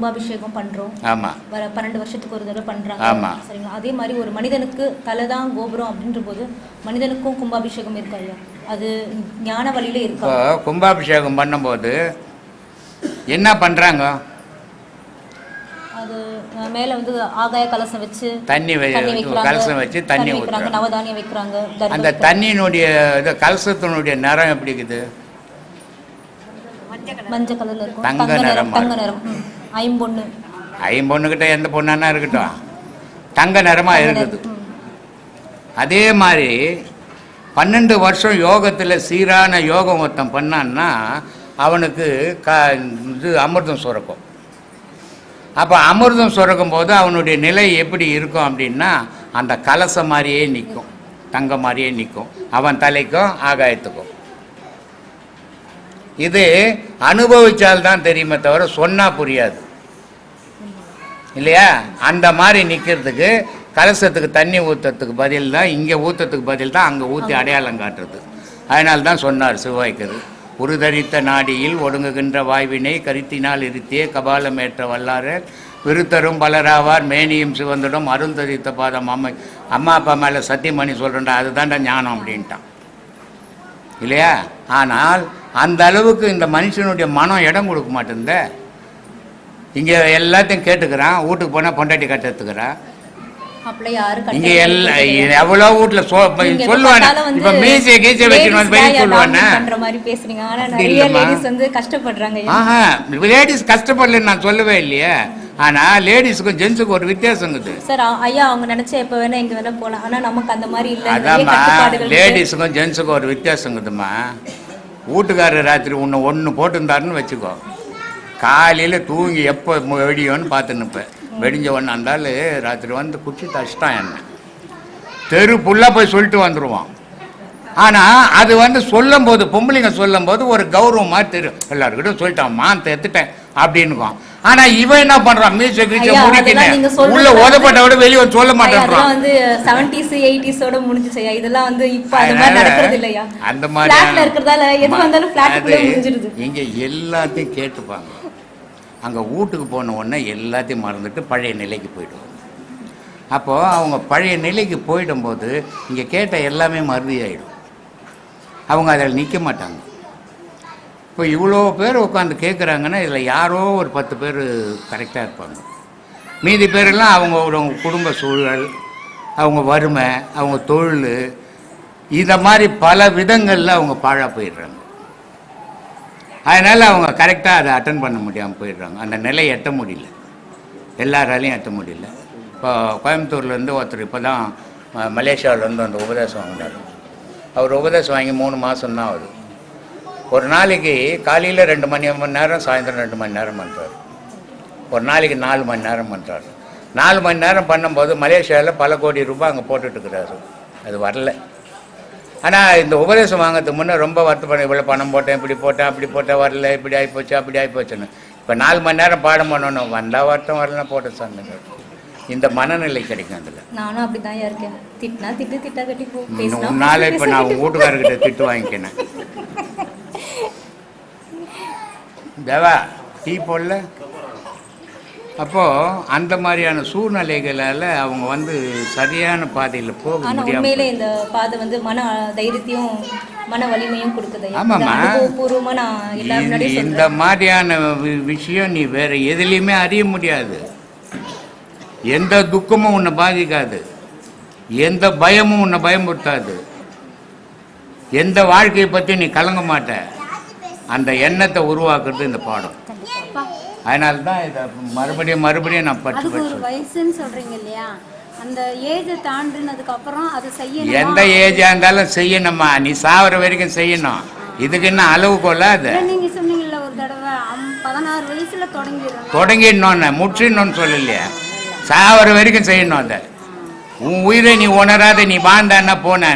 கும்பாபிஷேகம் பண்றோம். ஆமாம் வர பன்னெண்டு வருஷத்துக்கு ஒரு தடவை பண்றாங்க. ஆமா. சரிங்களா? அதே மாதிரி ஒரு மனிதனுக்கு தலை தான் கோபுரம் அப்படின்ற போது மனிதனுக்கும் கும்பாபிஷேகம் இருக்கா ஐயா? அது ஞான வழியில இருக்கா? கும்பாபிஷேகம் பண்ணும்போது என்ன பண்ணுறாங்க அது மேல வந்து ஆகாய கலசம் வச்சு தண்ணி கலசம் வச்சு தண்ணி வைக்கிறாங்க நவதானியம் வைக்கிறாங்க அந்த. தண்ணியினுடைய இது கலசத்தினுடைய நிறம் எப்படி இருக்குது? மஞ்சள் கலர்ல இருக்கும். தங்க நிறம் தங்க நிறம். ஐம்பொண்ணு. ஐம்பொண்ணுக்கிட்ட எந்த பொண்ணானா இருக்கட்டும். தங்க நிறமாக இருக்குது. அதே மாதிரி பன்னெண்டு வருஷம் யோகத்தில் சீரான யோகம் ஒருத்தன் பண்ணான்னா அவனுக்கு க இது அமிர்தம் சுரக்கும். அப்போ அமிர்தம் சுரக்கும் போது அவனுடைய நிலை எப்படி இருக்கும் அப்படின்னா அந்த கலசம் மாதிரியே நிற்கும். தங்க மாதிரியே நிற்கும். அவன் தலைக்கும் ஆகாயத்துக்கும். இது அனுபவிச்சால்தான் தெரியுமே தவிர சொன்னால் புரியாது. இல்லையா? அந்த மாதிரி நிற்கிறதுக்கு கலசத்துக்கு தண்ணி ஊற்றுறதுக்கு பதில் தான் இங்கே ஊற்றுறதுக்கு பதில் தான் அங்கே ஊற்றி அடையாளம் காட்டுறது. அதனால தான் சொன்னார் சிவாய்க்கரு. உருதரித்த நாடியில் ஒடுங்குகின்ற வாய்வினை கருத்தினால் இருத்தியே கபாலமேற்ற வல்லாறு. விருத்தரும் பலராவார் மேனியும் சிவந்திடம் அருந்தரித்த பாதம் அம்மை. அம்மா அப்பா மேலே சத்தியமணி சொல்கிறேன்டா அதுதான்டா ஞானம் அப்படின்ட்டான். இல்லையா? ஆனால் அந்த அளவுக்கு இந்த மனுஷனுடைய மனம் இடம் கொடுக்க மாட்டேங்குதே இங்கே எல்லாத்தையும் கேட்டுக்கிறான் வீட்டுக்கு போனால் பொண்டாட்டி கட்டுறதுக்குறான் அப்பெல்லாம் யாரும் கட்ட இங்கே எல்லா கிடையாது. எவ்வளோ வீட்டில் சொ நீங்க எப்ப சொல்லுவானே பார்த்தாலும் வந்து இப்போ மீசை கீச்சை வைக்கணும் ladies வெளியே தான் ஐயா சொல்லுவானே. dominate பண்ற மாதிரி பேசுறீங்க. ஆனா அப்படி நிறைய இல்லம்மா. லேடிஸ். ஆஹா கஷ்டப்படலன்னு நான் சொல்லவே இல்லையே. ஆனால் லேடிஸுக்கும் ஜென்ஸுக்கும் ஒரு வித்தியாசம் இருக்குது. சார் ஐயா அவங்க நினைச்சா எப்ப வேணா இங்க வேணா போலாம். ஆனா நமக்கு அந்த மாதிரி இல்ல. அதாம்மா. லேடிஸுக்கும் ஜென்ஸுக்கும் ஒரு வித்தியாசம் இருக்குதும்மா. வீட்டுக்காரர் ராத்திரி ஒன்று ஒன்று போட்டுருந்தாருன்னு வச்சுக்கோ. காலையில் தூங்கி எப்போ வெடியோன்னு பார்த்து நிற்பேன் வெடிஞ்ச ஒன்று அந்தால் ராத்திரி வந்து குச்சி தச்சிட்டான் என்ன. தெரு புல்லாக போய் சொல்லிட்டு வந்துடுவான் ஆனால் அது வந்து சொல்லும்போது பொம்பளைங்க சொல்லும்போது ஒரு கௌரவமாக தெரியும் எல்லாருக்கிட்டும் சொல்லிட்டான் மான் எடுத்துட்டேன் அப்படின்னுக்கும் ஆனால் இவன் என்ன நீங்க சொல்றது உள்ள வந்து- உதப்பட்ட விட வெளியே சொல்ல மாட்டேன்றான் வந்து 70s 80s ஓட முடிஞ்சுச்சு ஐயா. இதெல்லாம் வந்து இப்ப அது மாதிரி நடக்கிறது இல்லையா அந்த மாதிரி ஃபிளாட்ல இருக்கிறதால எது வந்தாலும் ஃபிளாட்டுக்குள்ளே முடிஞ்சிருது. இங்க எல்லாத்தையும் கேட்டுப்பாங்க. அங்க வீட்டுக்கு போன உடனே எல்லாத்தையும் மறந்துட்டு பழைய நிலைக்கு போயிடுவாங்க. அப்போ அவங்க பழைய நிலைக்கு போயிடும்போது இங்க கேட்ட எல்லாமே மறுதி ஆயிடும். அவங்க அதில் நிற்க மாட்டாங்க. இப்போ இவ்வளோ பேர் உட்காந்து கேட்குறாங்கன்னா இதில் யாரோ ஒரு பத்து பேர் கரெக்டாக இருப்பாங்க. மீதி பேரெல்லாம் அவங்க ஒரு குடும்ப சூழல் அவங்க வறுமை அவங்க தொழில் இதை மாதிரி பல விதங்களில் அவங்க பாழாக போயிடுறாங்க. அதனால் அவங்க கரெக்டாக அதை அட்டன் பண்ண முடியாமல் போயிடுறாங்க. அந்த நிலையை எட்ட முடியல. எல்லாராலையும் எட்ட முடியல. இப்போ கோயம்புத்தூர்லேருந்து ஒருத்தர் இப்போ தான் மலேசியாவிலேருந்து அந்த உபதேசம் வாங்கினார். அவர் உபதேசம் வாங்கி மூணு மாதம் தான் ஆகுது. ஒரு நாளைக்கு காலையில் ரெண்டு மணி மணி நேரம் சாயந்தரம் ரெண்டு மணி நேரம் பண்ணுறாரு ஒரு நாளைக்கு நாலு மணி நேரம் பண்ணுறாரு நாலு மணி நேரம் பண்ணும்போது மலேசியாவில் பல கோடி ரூபாய் அங்கே போட்டுட்ருக்கிறாரு அது வரல. ஆனால் இந்த உபதேசம் வாங்கிறதுக்கு முன்னே ரொம்ப வருத்தப்பட இவ்வளோ பணம் போட்டேன் இப்படி போட்டேன் அப்படி போட்டேன் வரல இப்படி ஆகிப்போச்சு அப்படி ஆகிப்போச்சுன்னு இப்போ நாலு மணி நேரம் பாடம் பண்ணணும். வந்தால் வரட்டும் வரலாம் போட்ட சொன்னது இந்த மனநிலை கிடைக்கும் அதில். நானும் அப்படிதான் ஐயா இருக்கேன். திட்டினா திட்டு திட்டா கட்டி போ உன்னால இப்போ நான். வீட்டுக்காரர்கிட்ட திட்டு வாங்கிக்கினேன். தேவா டீ போடல? அப்போது அந்த மாதிரியான சூழ்நிலைகளால் அவங்க வந்து சரியான பாதையில் போக உண்மையிலே இந்த பாதை வந்து மன தைரியத்தையும் மன வலிமையும் கொடுக்குது. ஆமாம்மா. இந்த- மாதிரியான விஷயம் நீ வேற எதுலேயுமே அறிய முடியாது. எந்த துக்கமும் உன்னை பாதிக்காது. எந்த பயமும் உன்னை பயமுறுத்தாது. எந்த வாழ்க்கையை பற்றி நீ கலங்க மாட்ட. அந்த எண்ணத்தை உருவாக்குறது இந்த பாடம். அதனால தான் இதை மறுபடியும் மறுபடியும் நான் அதுக்கு ஒரு வயசுன்னு சொல்றீங்க இல்லையா? அந்த ஏஜை தாண்டினதுக்கு அப்புறம் அதை செய்யணும்? எந்த ஏஜாக இருந்தாலும் செய்யணும்மா நீ சாவர வரைக்கும் செய்யணும். இதுக்கு என்ன அளவு கொள்ளாது நீங்க சொன்னீங்கல்ல ஒரு தடவை பதினாறு வயசுல தொடங்கிடுறோம் தொடங்கிடணும்னு முற்றிடணும்னு சொல்லலையே. சாவர வரைக்கும் செய்யணும் அதை. உன் உயிரை நீ உணராத நீ வாழ்ந்தான்னா போனா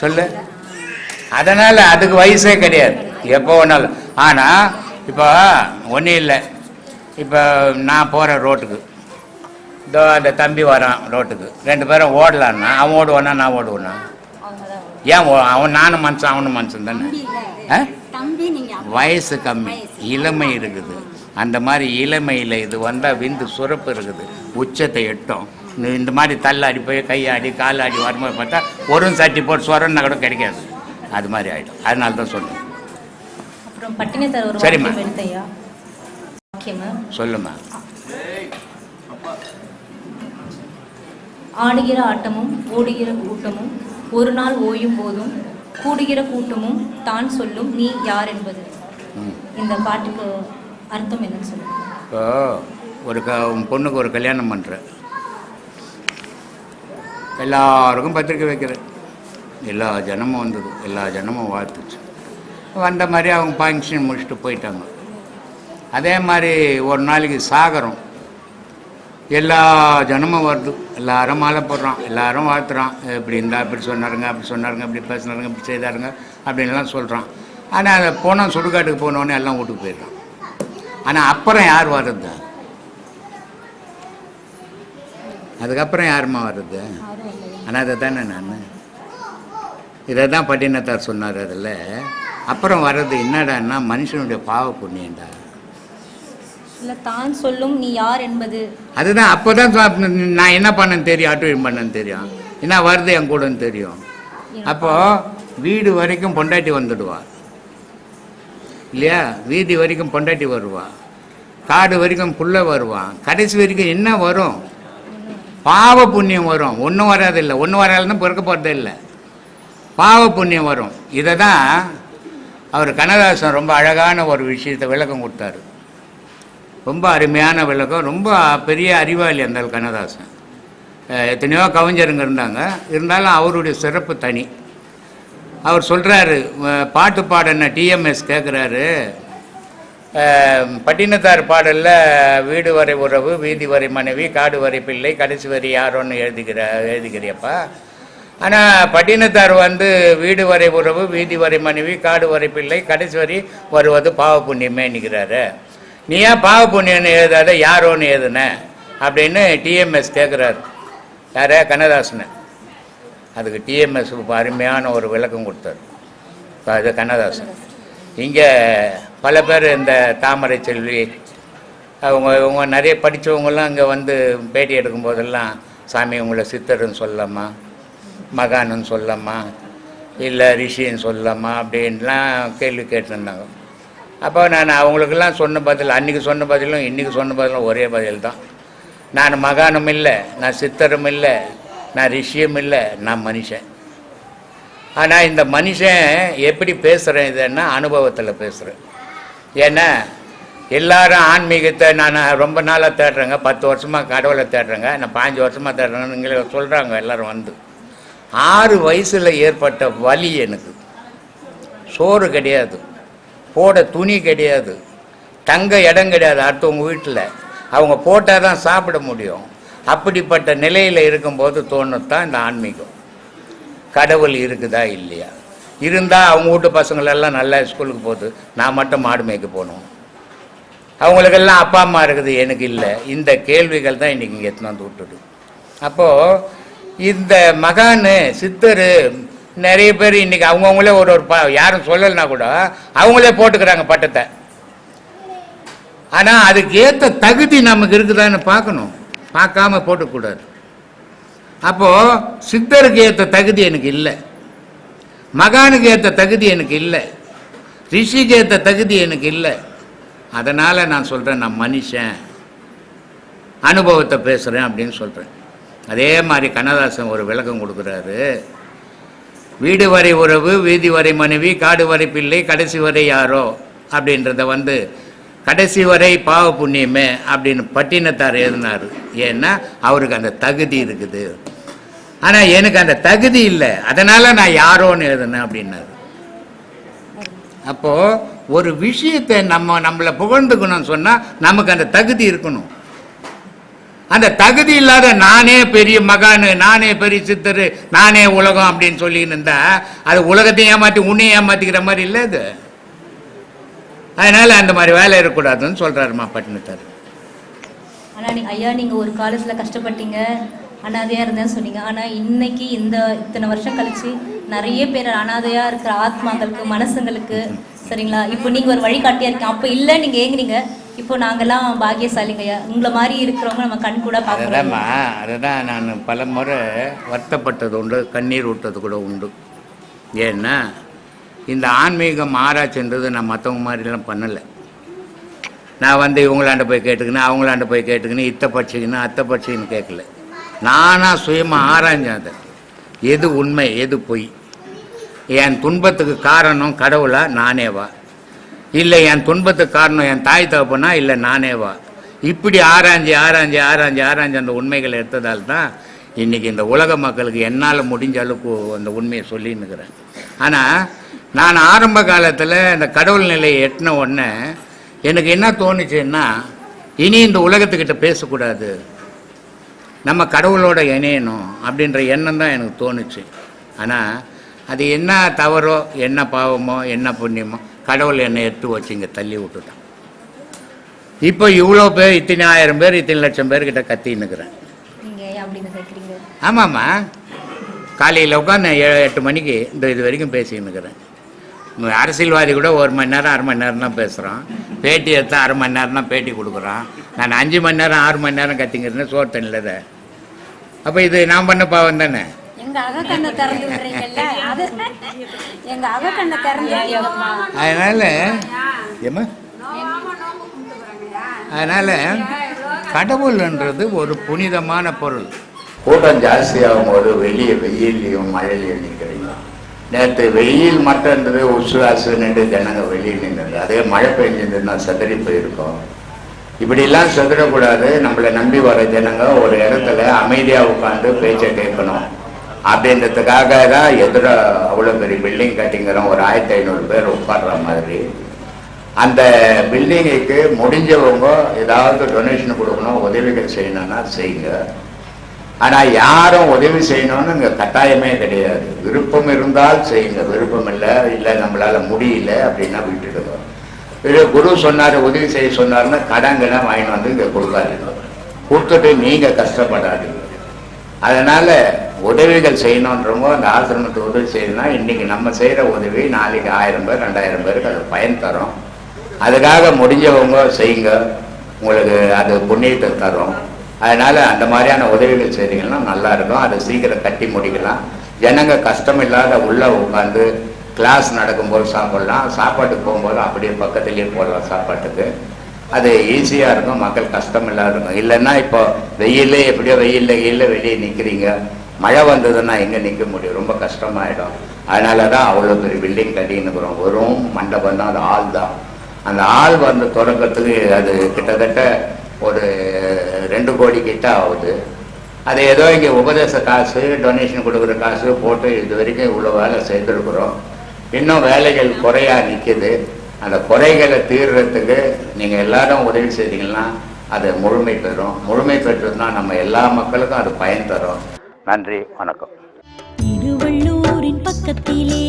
சொல்லு. அதனால அதுக்கு வயசே கிடையாது. எப்போ வேணாலும். ஆனால் இப்போ ஒன்றும் இல்லை. இப்போ நான் போகிறேன் ரோட்டுக்கு. இதோ அந்த தம்பி வரான் ரோட்டுக்கு. ரெண்டு பேரும் ஓடலான்னா அவன் ஓடுவானா நான் ஓடுவேனா? ஏன் அவன் நானும் மனுஷன் அவனும் மனுஷன் தானே? ஆ? வயசு கம்மி. இளமை இருக்குது. அந்த மாதிரி இளமையில் இது வந்தால் விந்து சுரப்பு இருக்குது. உச்சத்தை எட்டும். இந்த- மாதிரி தள்ளாடி போய் கையாடி காலாடி வரும்போது பார்த்தா ஒரு சட்டி போட்டு சுரன்னா கூட கிடைக்காது. அது மாதிரி ஆகிடும் அதனால தான் சொல்லுவேன் அப்புறம் பட்டினத்தார் ஒரு சரிம்மா. சொல்லுமா ஆடுகிற ஆட்டமும் ஓடுகிற கூட்டமும் ஒரு நாள் ஓயும் போதும் கூடுகிற கூட்டமும் தான் சொல்லும் நீ யார் என்பது. இந்த பாட்டுக்கு அர்த்தம் என்னன்னு சொல்லுங்க இப்போ ஒரு க உன் பொண்ணுக்கு ஒரு கல்யாணம் பண்ணுற எல்லாருக்கும் பத்திரிக்கை வைக்கிற எல்லா ஜனமும் வந்தது. எல்லா ஜனமும் வாழ்த்துச்சு. வந்த மாதிரி அவங்க ஃபங்க்ஷன் முடிச்சுட்டு போயிட்டாங்க. அதே மாதிரி ஒரு நாளைக்கு சாகரம். எல்லா ஜனமும் வருது. எல்லாரும் மாலை போடுறான். எல்லாரும் வாழ்த்துறான். இப்படி இருந்தா இப்படி சொன்னாருங்க அப்படி சொன்னாருங்க இப்படி பேசினாருங்க இப்படி செய்தாருங்க அப்படின்லாம் சொல்கிறான் ஆனால் அதை போனால் சுடுகாட்டுக்கு போனோடனே எல்லாம் வீட்டுக்கு போயிடுறான். ஆனால் அப்புறம் யார் வர்றது? அதுக்கப்புறம் யாரும்மா வர்றது? ஆனால் அதை தானே நான்? இதை தான் பட்டினத்தார் சொன்னார் அதில். அப்புறம் வர்றது என்னடான்னா மனுஷனுடைய பாவ புண்ணியண்டா இல்ல தான் சொல்லும் நீ யார் என்பது. அதுதான் அப்போ தான் நான் என்ன பண்ணேன்னு தெரியும் ஆட்டோயம் பண்ணேன்னு தெரியும். என்ன வருது என் கூடன்னு தெரியும். அப்போது வீடு வரைக்கும் பொண்டாட்டி வந்துடுவா. இல்லையா? வீதி வரைக்கும் பொண்டாட்டி வருவா. காடு வரைக்கும் புள்ள வருவான் கடைசி வரைக்கும் என்ன வரும்? பாவ புண்ணியம் வரும். ஒன்றும் வராதில்லை ஒன்றும் வராதுன்னு பிறக்க போகிறதே இல்லை. பாவ புண்ணியம் வரும். இதை தான் அவர் கண்ணதாசன் ரொம்ப அழகான ஒரு விஷயத்தை விளக்கம் கொடுத்தாரு. ரொம்ப அருமையான விளக்கம் ரொம்ப பெரிய அறிவாளி அந்த கண்ணதாசன். எத்தனையோ கவிஞருங்க இருந்தாங்க. இருந்தாலும் அவருடைய சிறப்பு தனி. அவர் சொல்கிறாரு பாட்டு பாடின டிஎம்எஸ் கேட்குறாரு பட்டினத்தார் பாடலில் வீடு வரை உறவு வீதி வரை மனைவி காடு வரை பிள்ளை கடைசி வரை யாரோன்னு எழுதிக்கிற எழுதிக்கிறியப்பா ஆனால் பட்டினத்தார் வந்து வீடு வரை உறவு வீதி வரை மனைவி காடு வரை பிள்ளை கடைசி வரை வருவது பாவ புண்ணியமே நிற்கிறாரு நீ ஏன் பாவ புண்ணியம்னு எழுதாத யாரோன்னு எழுதுன? அப்படின்னு டிஎம்எஸ் கேட்குறாரு யாரே? கண்ணதாசனை. அதுக்கு டிஎம்எஸ் அருமையான ஒரு விளக்கம் கொடுத்தாரு. அது கண்ணதாசன். இங்கே பல பேர் இந்த தாமரை செல்வி அவங்க இவங்க நிறைய படித்தவங்கெல்லாம் இங்கே வந்து பேட்டி எடுக்கும் போதெல்லாம் சாமி உங்களை சித்தர்னு சொல்லலாமா? மகானுன்னு சொல்லலாமா இல்லை ரிஷின்னு சொல்லலாமா அப்படின்லாம் கேள்வி கேட்டிருந்தாங்க. அப்போ நான் அவங்களுக்கெல்லாம் சொன்ன பதில் அன்றைக்கி சொன்ன பதிலும் இன்றைக்கி சொன்ன பதிலும் ஒரே பதில் தான். நான் மகானும் இல்லை நான் சித்தரும் இல்லை நான் ரிஷியும் இல்லை நான் மனுஷன். ஆனால் இந்த மனுஷன் எப்படி பேசுகிறேன் இதுன்னா அனுபவத்தில் பேசுகிறேன் ஏன்னா எல்லாரும் ஆன்மீகத்தை நான் ரொம்ப நாளாக தேடுறேங்க பத்து வருஷமாக கடவுளை தேடுறேங்க நான் பாஞ்சு வருஷமாக தேடுறேன்னு சொல்கிறாங்க எல்லோரும் வந்து. ஆறு வயசில் ஏற்பட்ட வலி எனக்கு. சோறு கிடையாது. போட துணி கிடையாது. தங்க இடம் கிடையாது அடுத்தவங்க வீட்டில். அவங்க போட்டால் தான் சாப்பிட முடியும். அப்படிப்பட்ட நிலையில் இருக்கும்போது தோணுத்தான் இந்த ஆன்மீகம். கடவுள் இருக்குதா இல்லையா? இருந்தால் அவங்க வீட்டு பசங்களெல்லாம் நல்லா ஸ்கூலுக்கு போகுது. நான் மட்டும் மாடு மேய்க்க போகணும். அவங்களுக்கெல்லாம் அப்பா அம்மா இருக்குது எனக்கு இல்லை. இந்த கேள்விகள் தான் இன்றைக்கி இங்கே எடுத்துன்னு வந்து விட்டுடு அப்போது இந்த மகானு சித்தர் நிறைய பேர் இன்னைக்கு அவங்கவுங்களே ஒரு ஒரு ப யாரும் சொல்லலைனா கூட அவங்களே போட்டுக்கிறாங்க பட்டத்தை. ஆனால் அதுக்கு ஏற்ற தகுதி நமக்கு இருக்குதான்னு பார்க்கணும். பார்க்காம போட்டுக்கூடாது. அப்போது சித்தருக்கு ஏற்ற தகுதி எனக்கு இல்லை. மகானுக்கு ஏற்ற தகுதி எனக்கு இல்லை. ரிஷிக்கு ஏற்ற தகுதி எனக்கு இல்லை. அதனால் நான் சொல்கிறேன் நான் மனுஷன். அனுபவத்தை பேசுகிறேன் அப்படின்னு சொல்கிறேன் அதே மாதிரி கண்ணதாசன் ஒரு விளக்கம் கொடுக்குறாரு. வீடு வரை உறவு வீதி வரை மனைவி காடு வரை பிள்ளை கடைசி வரை யாரோ அப்படின்றத வந்து கடைசி வரை பாவ புண்ணியமே அப்படின்னு பட்டினத்தார் எழுதினார். ஏன்னா அவருக்கு அந்த தகுதி இருக்குது. ஆனால் எனக்கு அந்த தகுதி இல்லை. அதனால் நான் யாரோன்னு எழுதினேன் அப்படின்னாரு. அப்போது ஒரு விஷயத்தை நம்ம நம்மளை புகழ்ந்துக்கணும்னு சொன்னால் நமக்கு அந்த தகுதி இருக்கணும். அந்த தகுதி இல்லாத நானே பெரிய மகானு நானே பெரிய சித்தர் நானே உலகம் அப்படின்னு சொல்லின்னு இருந்தா அது உலகத்தை ஏமாற்றி உன்னையும் ஏமாத்திக்கிற மாதிரி இல்லை அது. அதனால அந்த மாதிரி வேலை இருக்கக்கூடாதுன்னு சொல்றாருமா பட்டினத்தார். ஆனா நீ ஐயா நீங்கள் ஒரு காலத்துல கஷ்டப்பட்டீங்க. அனாதையாக இருந்தேன்னு சொன்னீங்க. ஆனால் இன்னைக்கு இந்த இத்தனை வருஷம் கழிச்சு நிறைய பேர் அனாதையாக இருக்கிற ஆத்மாக்களுக்கு மனசுங்களுக்கு சரிங்களா? இப்போ நீங்கள் ஒரு வழிகாட்டியா இருக்கீங்க. அப்போ இல்லை நீங்கள் ஏங்குறீங்க. இப்போ நாங்கெல்லாம் பாக்கியசாலிங்க உங்களை மாதிரி இருக்கிறவங்க நம்ம கண் கூட பார்க்குறோம் அதுதான் நான் பல முறை வருத்தப்பட்டது உண்டு கண்ணீர் விட்டது கூட உண்டு. ஏன்னா இந்த ஆன்மீகம் ஆராய்ச்சின்றது நான் மற்றவங்க மாதிரிலாம் பண்ணலை. நான் வந்து இவங்களாண்ட போய் கேட்டுக்கினேன் அவங்களாண்ட போய் கேட்டுக்கினேன் இத்தை படிச்சுக்கினேன் அத்தை படிச்சுக்கின்னு கேட்கல. நானாக சுயமாக ஆராய்ஞ்சேன் அதை. எது உண்மை எது பொய். என் துன்பத்துக்கு காரணம் கடவுளா நானேவா? இல்லை என் துன்பத்துக்கு காரணம் என் தாய் தகப்பனா? இல்லை நானேவா? இப்படி ஆராய்ஞ்சு ஆராய்ஞ்சு ஆராய்ஞ்சு ஆராய்ஞ்சு அந்த உண்மைகளை எடுத்ததால் தான் இன்றைக்கி இந்த உலக மக்களுக்கு என்னால் முடிஞ்ச அளவுக்கு அந்த உண்மையை சொல்லின்னுக்கிறேன். ஆனால் நான் ஆரம்ப காலத்தில் இந்த கடவுள் நிலையை எட்டின உடனே எனக்கு என்ன தோணுச்சுன்னா இனி இந்த உலகத்துக்கிட்ட பேசக்கூடாது. நம்ம கடவுளோட இணையணும் அப்படின்ற எண்ணம் தான் எனக்கு தோணுச்சு. ஆனால் அது என்ன தவறோ என்ன பாவமோ என்ன புண்ணியமோ கடவுள் என்னை எடுத்து வச்சு இங்கே தள்ளி விட்டுட்டான். இப்போ இவ்வளோ பேர் இத்தனை ஆயிரம் பேர் இத்தனை லட்சம் பேர்கிட்ட கத்தின்னுக்கிறேன். ஆமாம்மா. காலையில் உட்காந்து ஏழு எட்டு மணிக்கு இந்த இது வரைக்கும் பேசின்னு இருக்கிறேன் உம், அரசியல்வாதி கூட ஒரு மணி நேரம் அரை மணி நேரம் தான் பேசுகிறான் பேட்டி எடுத்தா அரை மணி நேரம் தான் பேட்டி கொடுக்குறான். நான் அஞ்சு மணி நேரம் ஆறு மணி நேரம் கத்திங்கிறேன் சோறு தண்ணியில் அப்போ இது நான் பண்ண பாவம் தானே? அது எங்க திறந்து விடுறீங்கம்மா. அதனால் அதனால் கடவுள்ன்றது ஒரு புனிதமான பொருள். கூட்டம் ஜாஸ்தியாகும் போது வெளியே வெயிலையும் மழையிலையும் நிற்கிறீங்க நேற்று வெயில் மட்டும்ன்றது உசுராசு நின்று ஜனங்க வெளியே நின்றது. அதே மழை பெஞ்சிருந்ததுன்னா செதறி போயிருக்கோம். இப்படிலாம் செதறக்கூடாது. நம்மளை நம்பி வர ஜனங்க ஒரு இடத்துல அமைதியாக உட்காந்து பேச்சை கேட்கணும். அப்படின்றதுக்காக தான் எதிர அவ்வளோ பெரிய பில்டிங் கட்டிங்கிறோம் ஒரு ஆயிரத்தி ஐநூறு பேர் உட்கார்ற மாதிரி. அந்த பில்டிங்குக்கு முடிஞ்சவங்க ஏதாவது டொனேஷன் கொடுக்கணும் உதவிகள் செய்யணும்னா செய்யுங்க. ஆனால் யாரும் உதவி செய்யணும்னு இங்கே கட்டாயமே கிடையாது. விருப்பம் இருந்தால் செய்யுங்க. விருப்பம் இல்லை இல்லை நம்மளால் முடியல அப்படின்னா விட்டுடுங்க. இது குரு சொன்னார் உதவி செய்ய சொன்னார்னா கடன் வாங்கிட்டு வந்து இங்கே கொடுக்காதீங்க. கொடுத்துட்டு நீங்கள் கஷ்டப்படாதீங்க. அதனால் உதவிகள் செய்யணுன்றவங்க அந்த ஆசிரமத்துக்கு உதவி செய்யணும்னா இன்னைக்கு நம்ம செய்கிற உதவி நாளைக்கு ஆயிரம் பேர் ரெண்டாயிரம் பேருக்கு அது பயன் தரும். அதுக்காக முடிஞ்சவங்க செய்யுங்க. உங்களுக்கு அது புண்ணியத்தை தரும். அதனால் அந்த மாதிரியான உதவிகள் செய்தீங்கன்னா நல்லாயிருக்கும் அதை சீக்கிரம் கட்டி முடிக்கலாம். ஜனங்க கஷ்டம் இல்லாத உள்ளே உட்காந்து கிளாஸ் நடக்கும்போது சாப்பிடலாம். சாப்பாட்டுக்கு போகும்போது அப்படியே பக்கத்துலேயே போடலாம் சாப்பாட்டுக்கு. அது ஈஸியாக இருக்கும். மக்கள் கஷ்டம் இல்லாத இருக்கும் இல்லைன்னா இப்போ வெயிலே எப்படியோ வெயில்ல வெயில்ல வெளியே நிற்கிறீங்க மழை வந்ததுன்னா எங்கே நிற்க முடியும்? ரொம்ப கஷ்டமாயிடும். அதனால தான் அவ்வளோ பெரிய பில்டிங் கட்டின்னு இருக்கிறோம் வெறும் மண்டபம் தான் அது ஆள் தான். அந்த ஆள் வந்து தொடக்கத்துக்கு அது கிட்டத்தட்ட ஒரு ரெண்டு கோடி கிட்ட ஆகுது. அது ஏதோ இங்கே உபதேச காசு டொனேஷன் கொடுக்குற காசு போட்டு இது வரைக்கும் இவ்வளோ வேலை செய்திருக்கிறோம். இன்னும் வேலைகள் குறையா நிற்கிது அந்த குறைகளை தீர்றதுக்கு நீங்கள் எல்லாரும் உதவி செய்தீங்கன்னா அது முழுமை பெறும். முழுமை பெற்றதுன்னா நம்ம எல்லா மக்களுக்கும் அது பயன் தரும். நன்றி வணக்கம். திருவள்ளூரின் பக்கத்திலே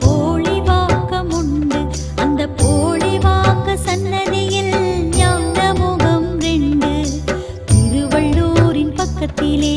போலி வாக்கம் உண்டு அந்த போலி வாக்க சன்னதியில் ஞான முகம் ரெண்டு. திருவள்ளூரின் பக்கத்திலே